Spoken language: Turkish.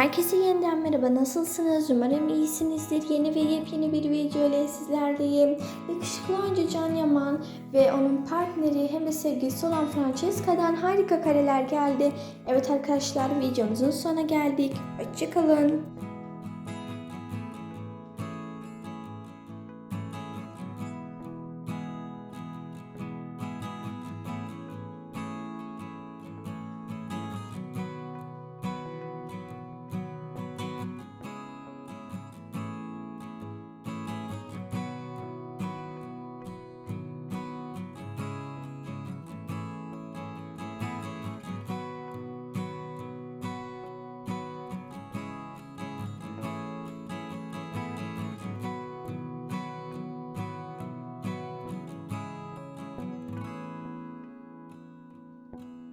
Herkese yeniden merhaba. Nasılsınız? Umarım iyisinizdir. Yeni ve yepyeni bir video ile sizlerdeyim. Yakışıklı oyuncu Can Yaman ve onun partneri hem de sevgilisi olan Francesca'dan harika kareler geldi. Evet arkadaşlar videomuzun sonuna geldik. Hoşçakalın. you